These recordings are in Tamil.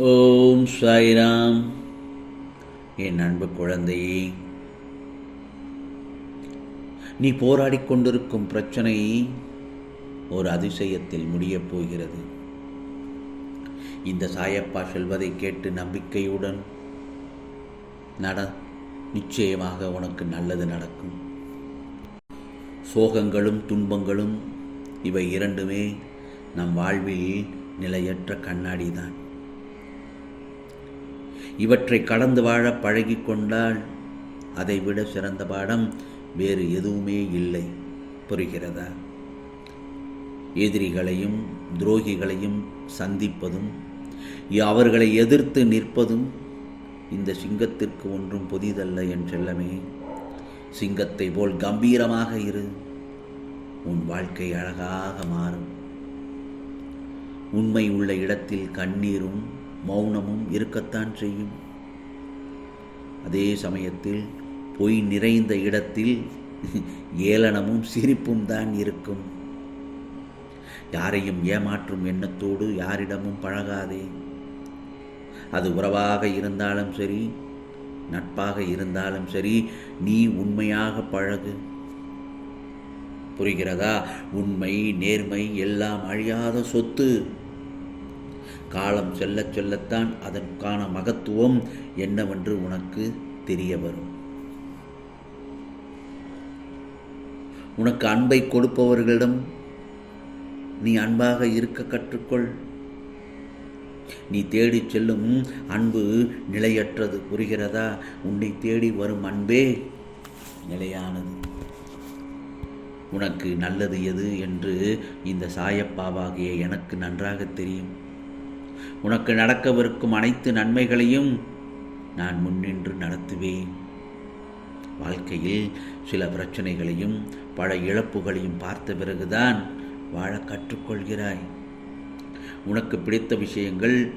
ஓம் சாய்ராம். என் அன்பு குழந்தையே நீ போராடிக் கொண்டிருக்கும் பிரச்சனை ஒரு அதிசயத்தில் முடியப் போகிறது. இந்த சாயப்பா சொல்வதை கேட்டு நம்பிக்கையுடன் நட நிச்சயமாக உனக்கு நல்லது நடக்கும். சோகங்களும் துன்பங்களும் இவை இரண்டுமே நம் வாழ்வில் நிலையற்ற கண்ணாடி தான் இவற்றை கடந்து வாழ பழகி கொண்டால் அதைவிட சிறந்த பாடம் வேறு எதுவுமே இல்லை. புரிகிறதா? எதிரிகளையும் துரோகிகளையும் சந்திப்பதும் அவர்களை எதிர்த்து நிற்பதும் இந்த சிங்கத்திற்கு ஒன்றும் புதிதல்ல என் செல்லமே. சிங்கத்தை போல் கம்பீரமாக இரு. உன் வாழ்க்கை அழகாக மாறும். உண்மை உள்ள இடத்தில் கண்ணீரும் மௌனமும் இருக்கத்தான் செய்யும். அதே சமயத்தில் பொய் நிறைந்த இடத்தில் ஏளனமும் சிரிப்பும் தான் இருக்கும். யாரையும் ஏமாற்றும் எண்ணத்தோடு யாரிடமும் பழகாதே. அது உறவாக இருந்தாலும் சரி நட்பாக இருந்தாலும் சரி நீ உண்மையாக பழகு. புரிகிறதா? உண்மை நேர்மை எல்லாம் அழியாத சொத்து. காலம் செல்ல செல்லத்தான் அதற்கான மகத்துவம் என்னவென்று உனக்கு தெரிய வரும். உனக்கு அன்பை கொடுப்பவர்களிடம் நீ அன்பாக இருக்க கற்றுக்கொள். நீ தேடி செல்லும் அன்பு நிலையற்றது. புரிகிறதா? உன்னை தேடி வரும் அன்பே நிலையானது. உனக்கு நல்லது எது என்று இந்த சாயப்பாவாகிய எனக்கு நன்றாக தெரியும். உனக்கு நடக்கவிருக்கும் அனைத்து நன்மைகளையும் நான் முன்னின்று நடத்துவேன். வாழ்க்கையில் சில பிரச்சனைகளையும் பல இழப்புகளையும் பார்த்த பிறகுதான் வாழ கற்றுக்கொள்கிறாய். உனக்கு பிடித்த விஷயங்கள்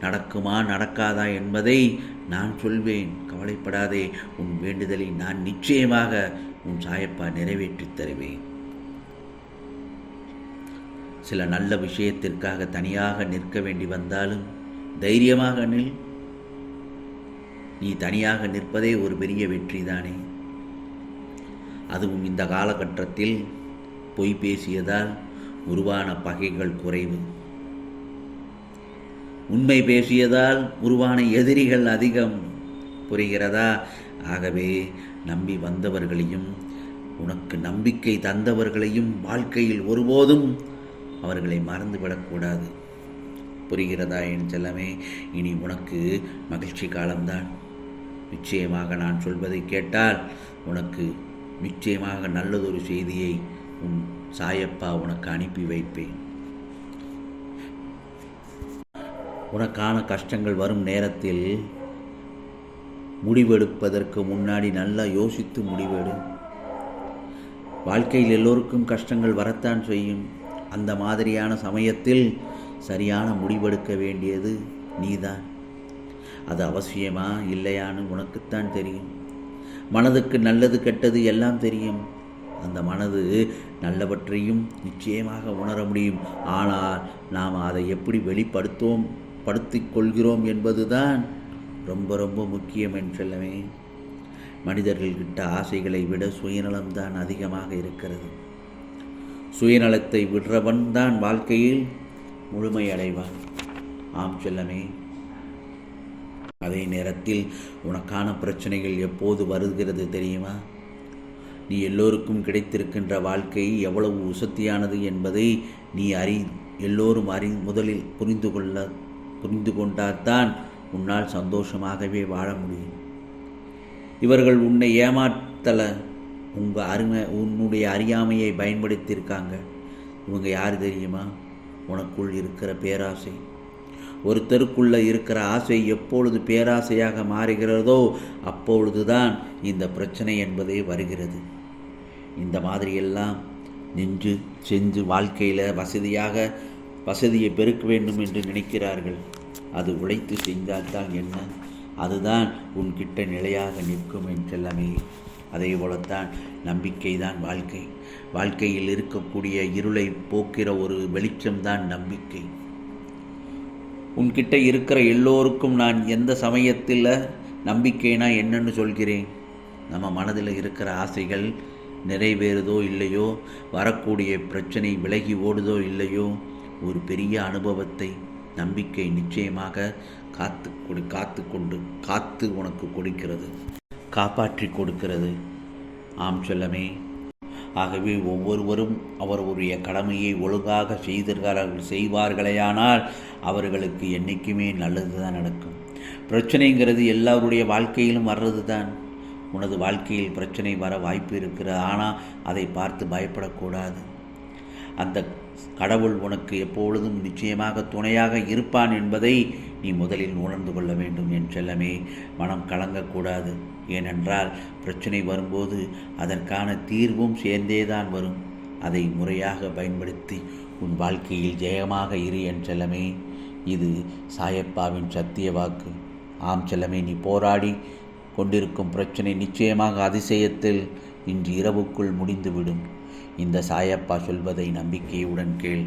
நடக்குமா நடக்காதா என்பதை நான் சொல்வேன். கவலைப்படாதே உன் வேண்டுதலை நான் நிச்சயமாக உன் சாயப்பா நிறைவேற்றித் தருவேன். சில நல்ல விஷயத்திற்காக தனியாக நிற்க வேண்டி வந்தாலும் தைரியமாக நில். நீ தனியாக நிற்பதே ஒரு பெரிய வெற்றி தானே அதுவும் இந்த காலகட்டத்தில் பொய் பேசியதால் உருவான பகைகள் குறைவு. உண்மை பேசியதால் உருவான எதிரிகள் அதிகம். புரிகிறதா? ஆகவே நம்பி வந்தவர்களையும் உனக்கு நம்பிக்கை தந்தவர்களையும் வாழ்க்கையில் ஒருபோதும் அவர்களை மறந்துவிடக்கூடாது. புரிகிறதா என் செல்லமே? இனி உனக்கு மகிழ்ச்சி காலம்தான். நிச்சயமாக நான் சொல்வதை கேட்டால் உனக்கு நிச்சயமாக நல்லதொரு செய்தியை உன் சாயப்பா உனக்கு அனுப்பி வைப்பேன். உனக்கான கஷ்டங்கள் வரும் நேரத்தில் முடிவெடுப்பதற்கு முன்னாடி நல்லா யோசித்து முடிவெடு. வாழ்க்கையில் எல்லோருக்கும் கஷ்டங்கள் வரத்தான் செய்யும். அந்த மாதிரியான சமயத்தில் சரியான முடிவெடுக்க வேண்டியது நீதான். அது அவசியமா இல்லையான்னு உனக்குத்தான் தெரியும். மனதுக்கு நல்லது கெட்டது எல்லாம் தெரியும். அந்த மனது நல்லவற்றையும் நிச்சயமாக உணர முடியும். ஆனால் நாம் அதை எப்படி வெளிப்படுத்துவோம் படுத்திக் கொள்கிறோம் என்பதுதான் ரொம்ப ரொம்ப முக்கியம் என்று சொல்லவே. மனிதர்கள்கிட்ட ஆசைகளை விட சுயநலம்தான் அதிகமாக இருக்கிறது. சுயநலத்தை விடுறவன் தான் வாழ்க்கையில் முழுமையடைவான். ஆம் செல்லமே. அதே நேரத்தில் உனக்கான பிரச்சனைகள் எப்போது வருகிறது தெரியுமா? நீ எல்லோருக்கும் கிடைத்திருக்கின்ற வாழ்க்கை எவ்வளவு உசத்தியானது என்பதை நீ அறி எல்லோரும் அறி முதலில் புரிந்து கொள்ள புரிந்து கொண்டால்தான் உன்னால் சந்தோஷமாகவே வாழ முடியும். இவர்கள் உன்னை ஏமாத்தலை உங்கள் அருமை உன்னுடைய அறியாமையை பயன்படுத்தியிருக்காங்க. இவங்க யார் தெரியுமா? உனக்குள் இருக்கிற பேராசை. ஒருத்தருக்குள்ளே இருக்கிற ஆசை எப்பொழுது பேராசையாக மாறுகிறதோ அப்பொழுதுதான் இந்த பிரச்சனை என்பதே வருகிறது. இந்த மாதிரியெல்லாம் நின்று செஞ்சு வாழ்க்கையில் வசதியாக வசதியை பெருக்க வேண்டும் என்று நினைக்கிறார்கள். அது உழைத்து செஞ்சால்தான் என்ன? அதுதான் உன்கிட்ட நிலையாக நிற்கும் என்றெல்லாமே. அதே போலத்தான் நம்பிக்கை தான் வாழ்க்கை. வாழ்க்கையில் இருக்கக்கூடிய இருளை போக்கிற ஒரு வெளிச்சம்தான் நம்பிக்கை. உன்கிட்ட இருக்கிற எல்லோருக்கும் நான் எந்த சமயத்தில் நம்பிக்கைனா என்னன்னு சொல்கிறேன்? நம்ம மனதில் இருக்கிற ஆசைகள் நிறைவேறுதோ இல்லையோ? வரக்கூடிய பிரச்சனை விலகி ஓடுதோ இல்லையோ? ஒரு பெரிய அனுபவத்தை நம்பிக்கை நிச்சயமாக காத்து கொடு காத்து கொண்டு காத்து உனக்கு கொடுக்கிறது. காப்பாற்றி கொடுக்கிறது. ஆம் சொல்லமே. ஆகவே ஒவ்வொருவரும் அவருடைய கடமையை ஒழுங்காக செய்திருக்கிறார்கள் செய்வார்களேயானால் அவர்களுக்கு என்றைக்குமே நல்லது தான் நடக்கும். பிரச்சனைங்கிறது எல்லாருடைய வாழ்க்கையிலும் வர்றது தான் உனது வாழ்க்கையில் பிரச்சனை வர வாய்ப்பு இருக்கிறது. ஆனால் அதை பார்த்து பயப்படக்கூடாது. அந்த கடவுள் உனக்கு எப்பொழுதும் நிச்சயமாக துணையாக இருப்பான் என்பதை நீ முதலில் உணர்ந்து கொள்ள வேண்டும் என் செல்லமே. மனம் கலங்கக்கூடாது. ஏனென்றால் பிரச்சனை வரும்போது அதற்கான தீர்வும் சேர்ந்தேதான் வரும். அதை முறையாக பயன்படுத்தி உன் வாழ்க்கையில் ஜெயமாக இரு என் செல்லமே. இது சாயப்பாவின் சத்திய வாக்கு. ஆம் செல்லமே நீ போராடி கொண்டிருக்கும் பிரச்சனை நிச்சயமாக அதிசயத்தில் இன்று இரவுக்குள் முடிந்துவிடும். இந்த சாயப்பா சொல்வதை நம்பிக்கையுடன் கேள்.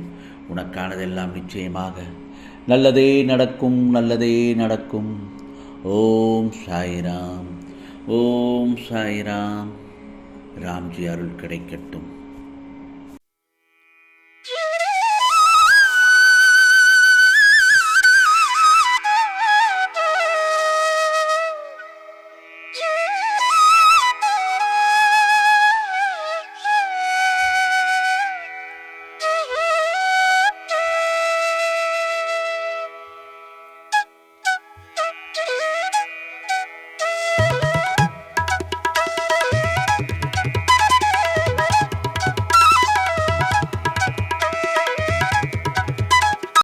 உனக்கானதெல்லாம் நிச்சயமாக. நல்லதே நடக்கும் நல்லதே நடக்கும். ஓம் சாய்ராம் ஓம் சாய்ராம். ராம்ஜி அருள் கிடைக்கட்டும்.